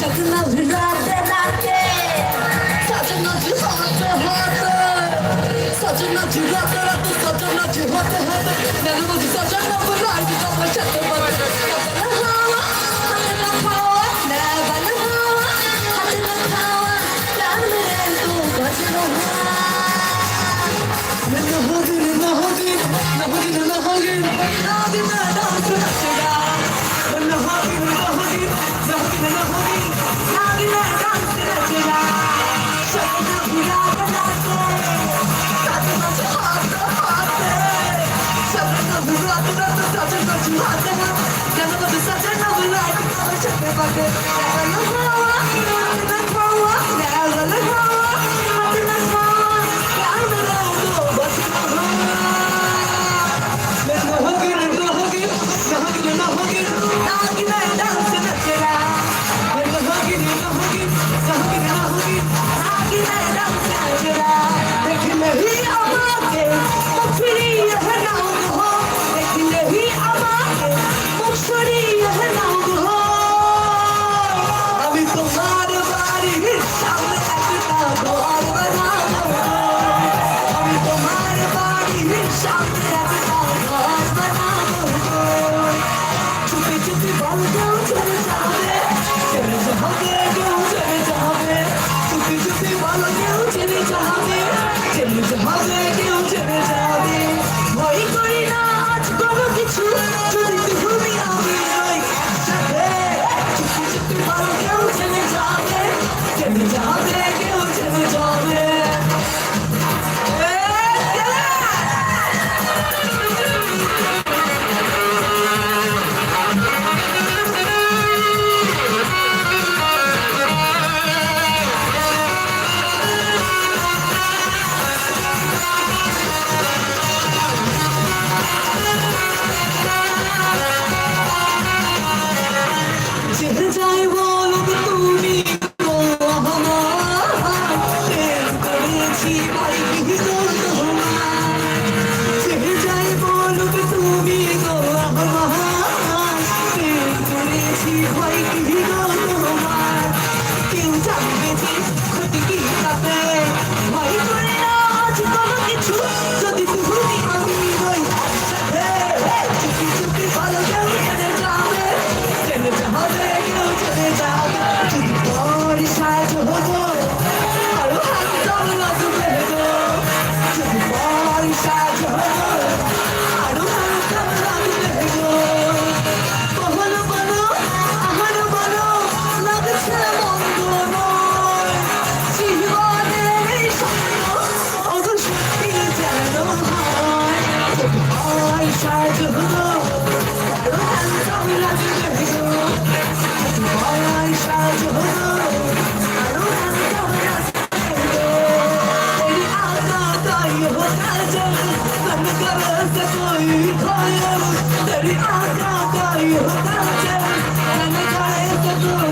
Saçınız güzeldi derdi Saçınız yukarıda hadi Saçınız çıkarttı hadi Saçınız çıkarttı hadi Benim acı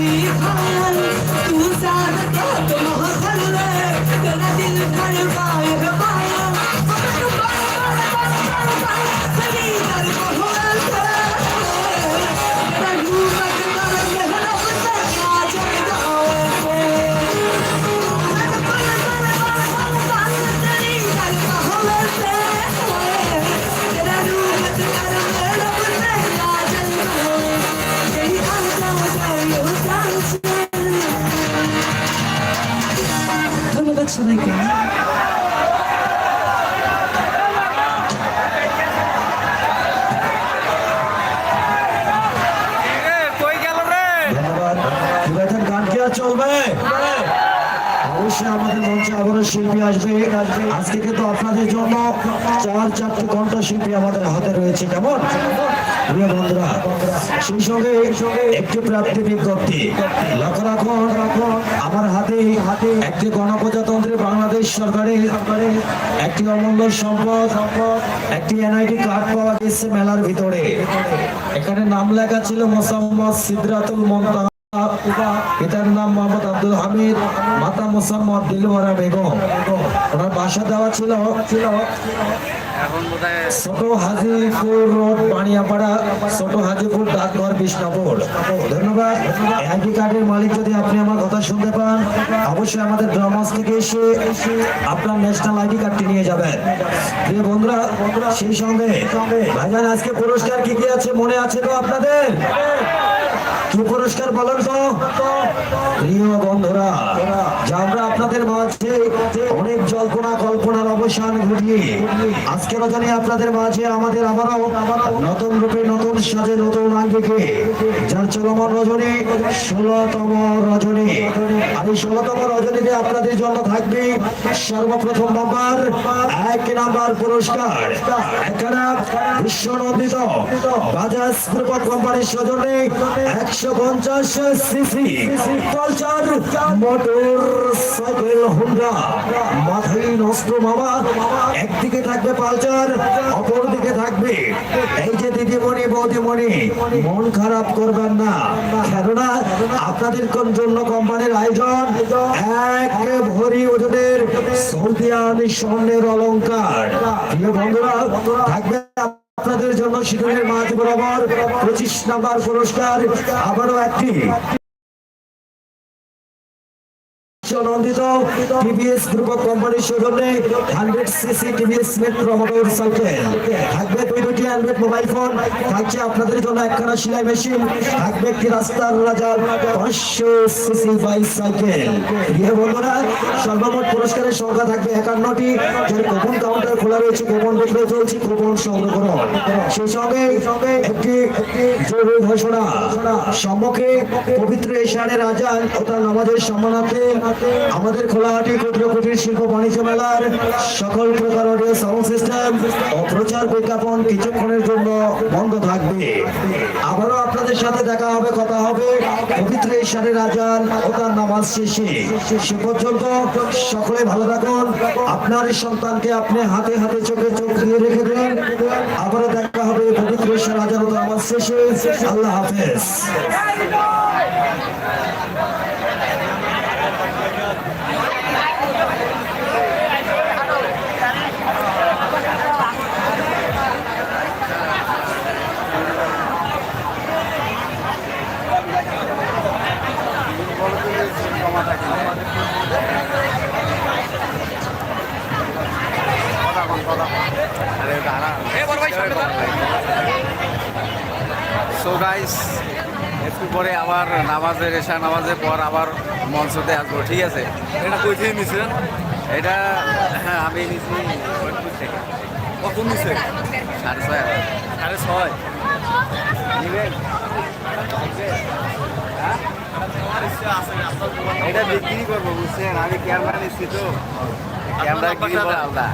Thank you. looks. অবশ্যই আমাদের মঞ্চে আবারও শিল্পী আসবে। আজকে কিন্তু আপনাদের জন্য চার চারটি ঘণ্টা শিল্পী আমাদের হাতে রয়েছে। কেমন? বাংলাদেশ সরকারের একটি কার্ড পাওয়া গেছে মেলার ভিতরে। এখানে নাম লেখা ছিল মোসাম্মদ সিদ্ধাতুল মমতা পিতার নাম মোহাম্মদ আব্দুল হামিদ মাতা মোসাম্মদ দিলওয়ারা বেগম। ওনার বাসা দেওয়া ছিল ছিল ছোট হাজিপুর রোড, বানিয়াপাড়া, ছোট হাজিপুর, ডাকঘর, বিষ্ণুপুর। ধন্যবাদ। আইডি কার্ডের মালিক যদি আপনি আমার কথা শুনতে পান, অবশ্যই আমাদের গ্রামস থেকে এসে আপনার ন্যাশনাল আইডি কার্ডটি নিয়ে যাবেন। প্রিয় বন্ধুরা, সেই সঙ্গে ভাইজান, আজকে পুরস্কার কি কি আছে মনে আছে তো আপনাদের? কি পুরস্কার বলেন তো? প্রিয় বন্ধুরা, যা আমরা আপনাদের মাঝে অনেক জল্পনা কল্পনার অবসান ঘটিয়ে আজকের রজনী আপনাদের মাঝে, আমাদের আবারও নতুন রূপে, নতুন সাজে, নতুন আঙ্গিকে, যার চলমান রজনী, ষোলতম রজনী। আর এই ষোলতম রজনীতে আপনাদের জন্য থাকবে সর্বপ্রথম নাম্বার, এক নাম্বার পুরস্কার। এখানে বিশ্বনন্দিত বাজাজ গ্রুপ কোম্পানির সজনে একশো পঞ্চাশ CC Pulsar motor cycle Honda. মাথায় নষ্ট মামা, একদিকে থাকবে পালচার অপর দিকে থাকবে। এই যে দিদিমণি, বৌদিমণি, মন খারাপ করবেন না। কেননা আপনাদের জন্য কোম্পানির আয়োজন ভরি ওজনের সৌদিয়ান স্বর্ণের অলংকার প্রিয় বন্ধুরা, থাকবে আপনাদের জন্য শীতের মাঝ বরাবর পঁচিশ নাম্বার পুরস্কার, আবারও একটি। নন্দিত টিভিএস গ্রুপ অফ কোম্পানির সৌজন্যে hundred CC TVS Metro motor cycle থাকবে দুই দুটি অ্যান্ড্রয়েড মোবাইল ফোন থাকছে আপনাদের জন্য একখানা সেলাই মেশিন থাকবে একটি রাস্তার রাজার পাঁচশো সিসি বাইসাইকেল প্রিয় বন্ধুরা, সর্বমোট পুরস্কারের সংখ্যা থাকবে একান্নটি, যার গোপন কাউন্টার খোলা রয়েছে, গোপন বিক্রয় চলছে, গোপন সংগ্রহ। সেই সঙ্গে একটি জরুরি ঘোষণা, সম্মুখে পবিত্র এশারের আজান ও তার নামাজের সম্মানার্থে আমাদের খোলাহাটি ক্ষুদ্র কুটির শিল্প বাণিজ্য মেলার সকল প্রকার অডিও সাউন্ড সিস্টেম ও প্রচার বিজ্ঞাপন কিছুক্ষণের জন্য বন্ধ থাকবে। আবারও আপনাদের সাথে দেখা হবে, কথা হবে। পবিত্র ঈশ্বরের আজান ও তার নামাজ শেষে। সে পর্যন্ত সকলে ভালো থাকুন। আপনার সন্তানকে আপনি হাতে হাতে চোখে চোখ দিয়ে রেখে দেন। আবারও দেখা হবে পবিত্র ঈশ্বর আজান ও তার নামাজ শেষে। আল্লাহ হাফেজ আরে দাঁড়া সো গাইস একটু পরে আবার নামাজের এশা নামাজের পর আবার মঞ্চতে আসব ঠিক আছে? এটা কই থেকে নিছিলেন এটা হ্যাঁ আমি নিছি থেকে। কত নিছে? সাড়ে ছয়। সাড়ে ছয়? নিবেন? হ্যাঁ? এটা বিক্রি করব বুঝছেন? আমি ক্যামেরা নিচ্ছি তো। ক্যামেরা দেন। আলাদা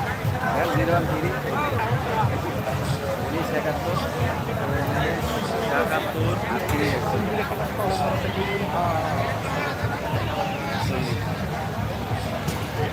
ওয়ান থ্রি উনিশ একাত্তর একাত্তর আটত্রিশ একশো